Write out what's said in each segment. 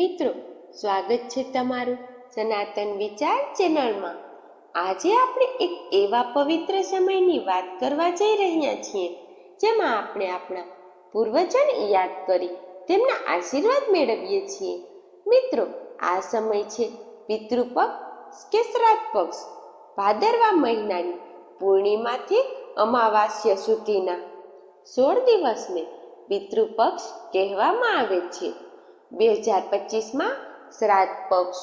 મિત્રો, સ્વાગત છે તમારું સનાતન વિચાર ચેનલમાં. આજે આપણે એક એવા પવિત્ર સમયની વાત કરવા જઈ રહ્યા છીએ, જેમાં આપણે આપણા પૂર્વજોને યાદ કરી તેમના આશીર્વાદ મેળવીએ છીએ. મિત્રો, આ સમય છે પિતૃપક્ષ કે શ્રાદ્ધ પક્ષ? ભાદરવા મહિનાની પૂર્ણિમાથી અમાવાસ્ય સુધીના સોળ દિવસને પિતૃપક્ષ કહેવામાં આવે છે. બે હજાર પચીસમાં શ્રાદ્ધ પક્ષ,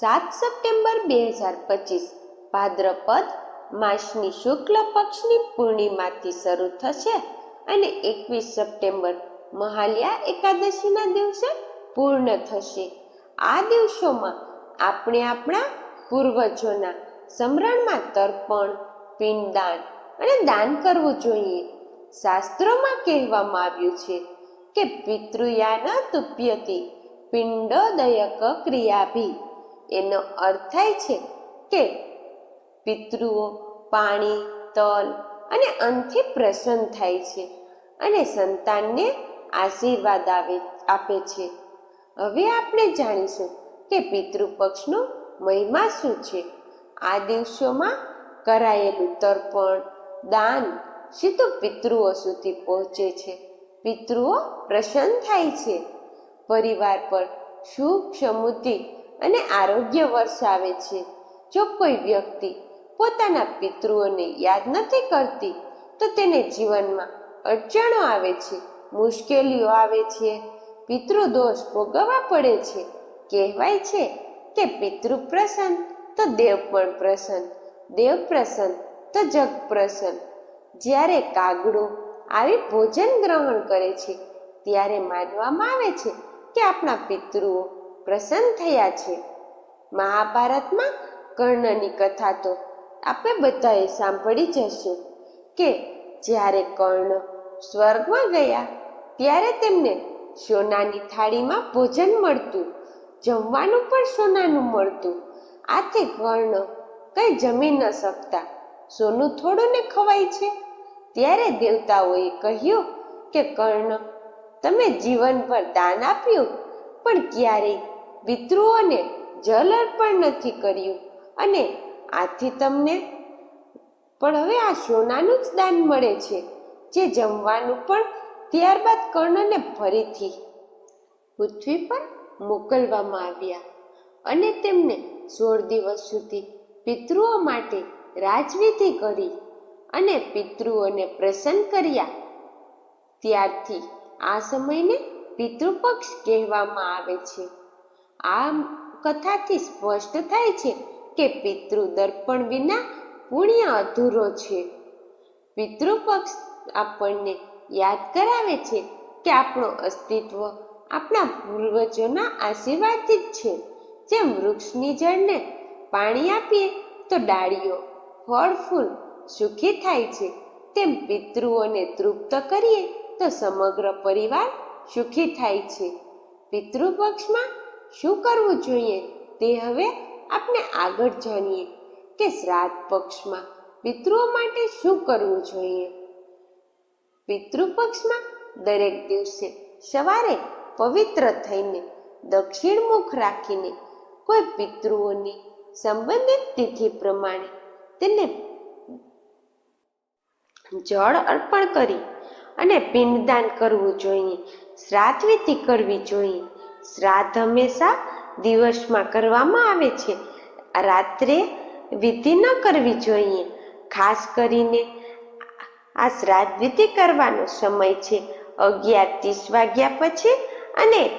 સાત સપ્ટેમ્બર બે હજાર પચીસ, ભાદ્રપદ, માસની શુક્લ પક્ષની પૂર્ણિમાથી શરૂ થશે અને એકવીસ સપ્ટેમ્બર મહાલયા એકાદશીના દિવસે પૂર્ણ થશે. આ દિવસોમાં આપણે આપણા પૂર્વજોના સ્મરણમાં તર્પણ પિંડદાન અને દાન કરવું જોઈએ. શાસ્ત્રોમાં કહેવામાં આવ્યું છે કે પિતૃયાના તુપ્યતી પિંડોદયક ક્રિયાભી. એનો અર્થ થાય છે કે પિતૃઓ પાણી, તલ અને અન્નથી પ્રસન્ન થાય છે અને સંતાનને આશીર્વાદ આવે, આપે છે. હવે આપણે જાણીશું કે પિતૃપક્ષનો મહિમા શું છે. આ દિવસોમાં કરાયેલું તર્પણ, દાન સીધું પિતૃઓ સુધી પહોંચે છે. પિતૃઓ પ્રસન્ન થાય છે. પરિવાર પર સુખ, સમૃદ્ધિ અને આરોગ્ય વર્ષાવે છે. જો કોઈ વ્યક્તિ પોતાના પિતૃઓને યાદ નથી કરતી, તો તેને જીવનમાં અડચણો આવે છે, મુશ્કેલીઓ આવે છે. પિતૃદોષ ભોગવવા પડે છે. કહેવાય છે કે પિતૃ પ્રસન્ન, તો દેવ પણ પ્રસન્ન. દેવ પ્રસન્ન, તો જગ પ્રસન્ન. જ્યારે કાગડો આવી ભોજન ગ્રહણ કરે છે, ત્યારે માનવામાં આવે છે કે આપણા પિતૃઓ પ્રસન્ન થયા છે. મહાભારતમાં કર્ણની કથા તો આપણે બધાએ સાંભળી જ કે જ્યારે કર્ણ સ્વર્ગમાં ગયા, ત્યારે તેમને સોનાની થાળીમાં ભોજન મળતું, જમવાનું પણ સોનાનું મળતું. આથી કર્ણ કંઈ જમી ન શકતા. સોનું થોડું ને ખવાય છે. ત્યારે દેવતાઓએ કહ્યું કે, કર્ણ, તમે જીવનભર દાન આપ્યું, પણ ક્યારેય પિતૃઓને જલ અર્પણ નથી કર્યું અને આથી તમને પણ હવે આ સોનાનું જ દાન મળે છે, જે જમવાનું પણ ત્યારબાદ કર્ણને ફરીથી પૃથ્વી પર મોકલવામાં આવ્યા અને તેમને સોળ દિવસ સુધી પિતૃઓ માટે રાજવિધિ કરી. અને પિતૃઓને પ્રસન્ન કર્યા. ત્યારથી આ સમયને પિતૃપક્ષ કહેવામાં આવે છે. આ કથાથી સ્પષ્ટ થાય છે કે પિતૃ દર્પણ વિના પુણ્ય અધૂરો છે. પિતૃપક્ષ આપણને યાદ કરાવે છે કે આપણું અસ્તિત્વ આપણા પૂર્વજોના આશીર્વાદથી જ છે. જેમ વૃક્ષની જળને પાણી આપીએ તો ડાળીઓ, ફળ, ફૂલ સુખી થાય છે. તેમ પિતૃઓને તૃપ્ત કરીએ તો સમગ્ર પરિવાર સુખી થાય છે. પિતૃપક્ષમાં શું કરવું જોઈએ? તે હવે આપણે આગળ જાણીએ કે શ્રાદ્ધ પક્ષમાં પિતૃઓ માટે શું કરવું જોઈએ? પિતૃપક્ષમાં દરેક દિવસે સવારે પવિત્ર થઈને દક્ષિણ મુખ રાખીને કોઈ પિતૃઓની સંબંધિત તિથિ પ્રમાણે તેને જળ અર્પણ કરી અને પિંડદાન કરવું જોઈએ, શ્રાદ્ધવિધિ કરવી જોઈએ. શ્રાદ્ધ હંમેશા દિવસમાં કરવામાં આવે છે. રાત્રે વિધિ ન કરવી જોઈએ. ખાસ કરીને આ શ્રાદ્ધ વિધિ કરવાનો સમય છે અગિયાર ત્રીસ વાગ્યા પછી અને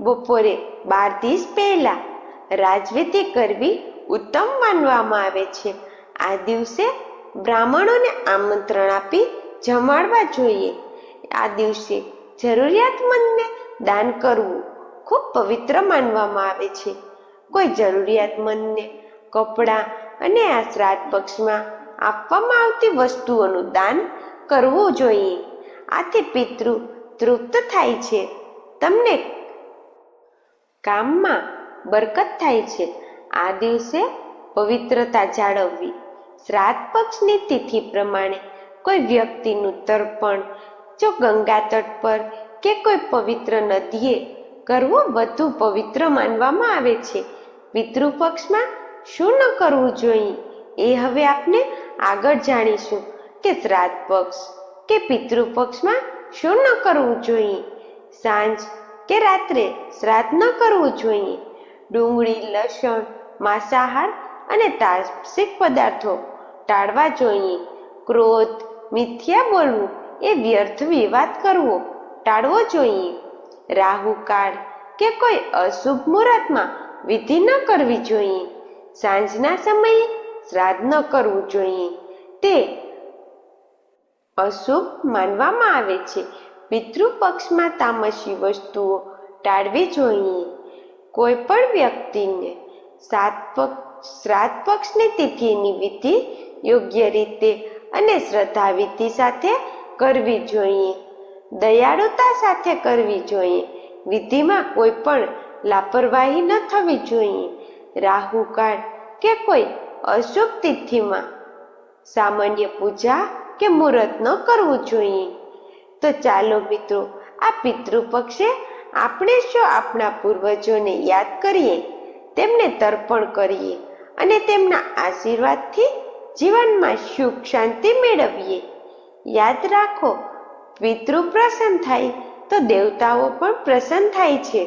બપોરે બાર ત્રીસ પહેલાં. રાજવિધિ કરવી ઉત્તમ માનવામાં આવે છે. આ દિવસે બ્રાહ્મણોને આમંત્રણ આપી જમાડવા જોઈએ. આ દિવસે જરૂરિયાતમંદને દાન કરવું ખૂબ પવિત્ર માનવામાં આવે છે. કોઈ જરૂરિયાતમંદને કપડાં અને આ શ્રાદ્ધ પક્ષમાં આપવામાં આવતી વસ્તુઓનું દાન કરવું જોઈએ. આથી પિતૃ તૃપ્ત થાય છે. તમને કામમાં બરકત થાય છે. આ દિવસે પવિત્રતા જાળવવી શ્રાદ્ધ પક્ષની તિથિ પ્રમાણે કોઈ વ્યક્તિનું તર્પણ, જો ગંગા તટ પર કે કોઈ પવિત્ર નદીએ કરવું વધુ પવિત્ર માનવામાં આવે છે પિતૃપક્ષમાં શું ન કરવું જોઈએ? એ હવે આપણે આગળ જાણીશું કે શ્રાદ્ધ પક્ષ કે પિતૃપક્ષમાં શું ન કરવું જોઈએ? સાંજ કે રાત્રે શ્રાદ્ધ ન કરવું જોઈએ? ડુંગળી, લસણ, માંસાહાર અને તામસિક પદાર્થો ટાળવા જોઈએ. ક્રોધ, મિથ્યા બોલવું એ વ્યર્થ વિવાદ કરવો ટાળવો જોઈએ. રાહુ કાળ કે કોઈ અશુભ મુહૂર્તમાં વિધિ ન કરવી જોઈએ. સાંજના સમયે શ્રાદ્ધ ન કરવું જોઈએ. તે અશુભ માનવામાં આવે છે. પિતૃપક્ષમાં તામસી વસ્તુઓ ટાળવી જોઈએ. કોઈ પણ વ્યક્તિને સાત પક્ષ શ્રાદ્ધ પક્ષની તિથિની વિધિ યોગ્ય રીતે અને શ્રદ્ધા વિધિ સાથે કરવી જોઈએ. દયાળુતા સાથે કરવી જોઈએ. વિધિમાં કોઈ પણ લાપરવાહી ન થવી જોઈએ. રાહુ કાળ કે કોઈ અશુભ તિથિમાં સામાન્ય પૂજા કે મુહૂર્ત ન કરવું જોઈએ. તો ચાલો મિત્રો, આ પિતૃપક્ષે આપણે શું આપણા પૂર્વજોને યાદ કરીએ? તેમને તર્પણ કરીએ. અને તેમના આશીર્વાદથી જીવનમાં સુખ શાંતિ મેળવીએ. યાદ રાખો, પિતૃ પ્રસન્ન થાય તો દેવતાઓ પણ પ્રસન્ન થાય છે.